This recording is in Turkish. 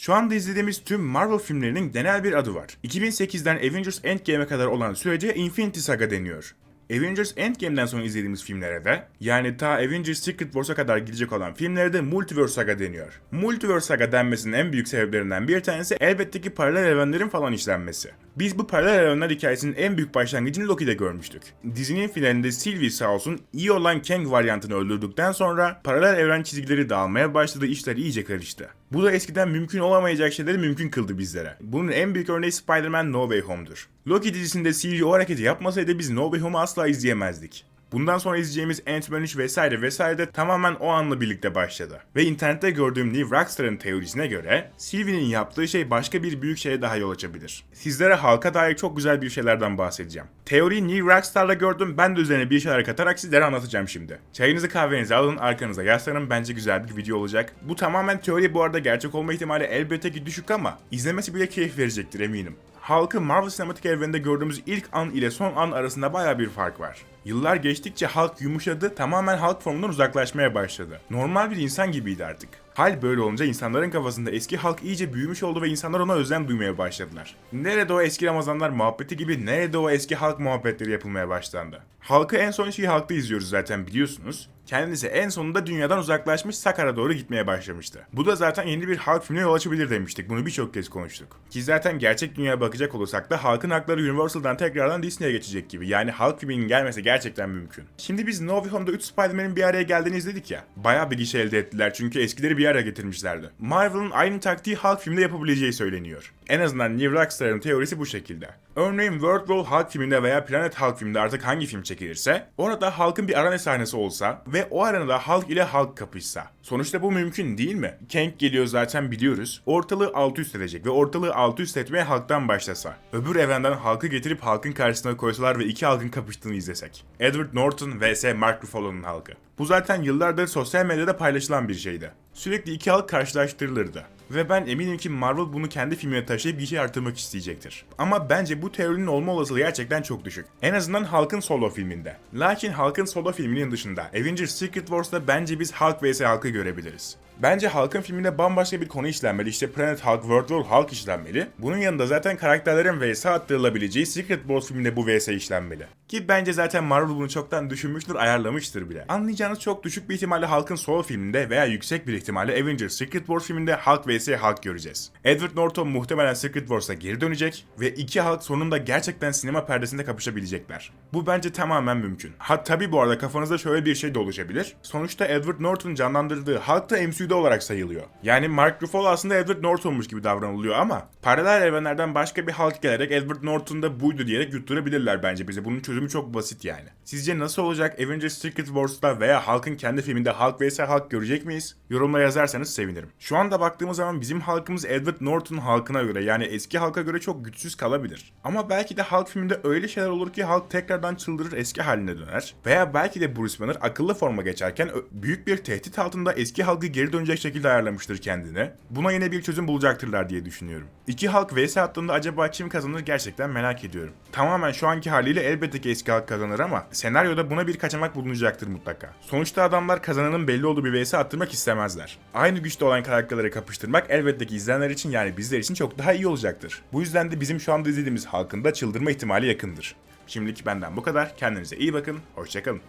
Şu anda izlediğimiz tüm Marvel filmlerinin genel bir adı var. 2008'den Avengers Endgame'e kadar olan sürece Infinity Saga deniyor. Avengers Endgame'den sonra izlediğimiz filmlere de yani ta Avengers Secret Wars'a kadar gidecek olan filmlere de Multiverse Saga deniyor. Multiverse Saga denmesinin en büyük sebeplerinden bir tanesi elbette ki paralel evrenlerin falan işlenmesi. Biz bu paralel evrenler hikayesinin en büyük başlangıcını Loki'de görmüştük. Dizinin finalinde Sylvie sağ olsun iyi olan Kang varyantını öldürdükten sonra paralel evren çizgileri dağılmaya başladı işler iyice karıştı. Bu da eskiden mümkün olamayacak şeyleri mümkün kıldı bizlere. Bunun en büyük örneği Spider-Man No Way Home'dur. Loki dizisinde Sylvie o hareketi yapmasaydı biz No Way Home'u asla izleyemezdik. Bundan sonra izleyeceğimiz Ant-Man 3 vesaire vesaire de tamamen o anla birlikte başladı. Ve internette gördüğüm Neil Rockstar'ın teorisine göre Sylvie'nin yaptığı şey başka bir büyük şeye daha yol açabilir. Sizlere halka dair çok güzel bir şeylerden bahsedeceğim. Teoriyi Neil Rockstar'la gördüm ben de üzerine bir şeyler katarak sizlere anlatacağım şimdi. Çayınızı kahvenizi alın arkanıza yaslanın bence güzel bir video olacak. Bu tamamen teori bu arada gerçek olma ihtimali elbette ki düşük ama izlemesi bile keyif verecektir eminim. Hulk'ı Marvel sinematik evreninde gördüğümüz ilk an ile son an arasında baya bir fark var. Yıllar geçtikçe Hulk yumuşadı, tamamen Hulk formundan uzaklaşmaya başladı. Normal bir insan gibiydi artık. Hal böyle olunca insanların kafasında eski Hulk iyice büyümüş oldu ve insanlar ona özlem duymaya başladılar. Nerede o eski Ramazanlar muhabbeti gibi nerede o eski Hulk muhabbetleri yapılmaya başlandı. Hulk'ı en son şey Hulk'ta izliyoruz zaten biliyorsunuz. Kendisi en sonunda dünyadan uzaklaşmış Sakar'a doğru gitmeye başlamıştı. Bu da zaten yeni bir Hulk filmine yol açabilir demiştik. Bunu birçok kez konuştuk. Ki zaten gerçek dünyaya bakacak olursak da Hulk'ın hakları Universal'dan tekrardan Disney'e geçecek gibi. Yani Hulk filminin gelmesi gerçekten mümkün. Şimdi biz No Way Home'da 3 Spider-Man'in bir araya geldiğini izledik ya. Bayağı bir gişe elde ettiler çünkü eskileri bir araya getirmişlerdi. Marvel'ın aynı taktiği Hulk filminde yapabileceği söyleniyor. En azından Neil Rockstar'ın teorisi bu şekilde. Örneğin World War Hulk filminde veya Planet Hulk filminde artık hangi film çekilirse orada Hulk'ın bir arena sahnesi olsa ve o arenada Hulk ile Hulk kapışsa. Sonuçta bu mümkün değil mi? Kang geliyor zaten biliyoruz. Ortalığı alt üst edecek ve ortalığı alt üst etmeye Hulk'tan başlasa. Öbür evrenden Hulk'ı getirip Hulk'ın karşısına koysalar ve iki Hulk'ın kapıştığını izlesek. Edward Norton vs Mark Ruffalo'nun Hulk'ı. Bu zaten yıllardır sosyal medyada paylaşılan bir şeydi. Sürekli iki Hulk karşılaştırılırdı. Ve ben eminim ki Marvel bunu kendi filmine taşıyıp bir şey artırmak isteyecektir. Ama bence bu teorinin olma olasılığı gerçekten çok düşük. En azından Hulk'ın solo filminde. Lakin Hulk'ın solo filminin dışında Avengers Secret Wars'ta bence biz Hulk vs Hulk'ı görebiliriz. Bence Hulk'ın filminde bambaşka bir konu işlenmeli. İşte Planet Hulk, World War Hulk işlenmeli. Bunun yanında zaten karakterlerin vs attırılabileceği Secret Wars filminde bu vs işlenmeli. Ki bence zaten Marvel bunu çoktan düşünmüştür, ayarlamıştır bile. Anlayacağınız çok düşük bir ihtimalle Hulk'ın solo filminde veya yüksek bir ihtimalle Avengers Secret Wars filminde Hulk vs Hulk göreceğiz. Edward Norton muhtemelen Secret Wars'a geri dönecek ve iki Hulk sonunda gerçekten sinema perdesinde kapışabilecekler. Bu bence tamamen mümkün. Ha tabi bu arada kafanızda şöyle bir şey de oluşabilir. Sonuçta Edward Norton canlandırdığı Hulk da MCU'da olarak sayılıyor. Yani Mark Ruffalo aslında Edward Norton'muş gibi davranılıyor ama paralel evrenlerden başka bir Hulk gelerek Edward Norton da buydu diyerek yutturabilirler bence bize. Bunun çözümü çok basit yani. Sizce nasıl olacak Avengers Secret Wars'ta veya Hulk'ın kendi filminde Hulk vs Hulk görecek miyiz? Yorumlara yazarsanız sevinirim. Şu anda baktığımız zaman bizim halkımız Edward Norton halkına göre yani eski halka göre çok güçsüz kalabilir. Ama belki de Hulk filminde öyle şeyler olur ki Hulk tekrardan çıldırır eski haline döner. Veya belki de Bruce Banner akıllı forma geçerken büyük bir tehdit altında eski Hulk'ı geri dönecek şekilde ayarlamıştır kendine. Buna yine bir çözüm bulacaktırlar diye düşünüyorum. İki Hulk vs attığında acaba kim kazanır gerçekten merak ediyorum. Tamamen şu anki haliyle elbette ki eski Hulk kazanır ama senaryoda buna bir kaçamak bulunacaktır mutlaka. Sonuçta adamlar kazananın belli olduğu bir vs attırmak istemezler. Aynı güçte olan karakterleri kapıştırmak elbette ki izleyenler için yani bizler için çok daha iyi olacaktır. Bu yüzden de bizim şu anda izlediğimiz halkın da çıldırma ihtimali yakındır. Şimdilik benden bu kadar. Kendinize iyi bakın. Hoşçakalın.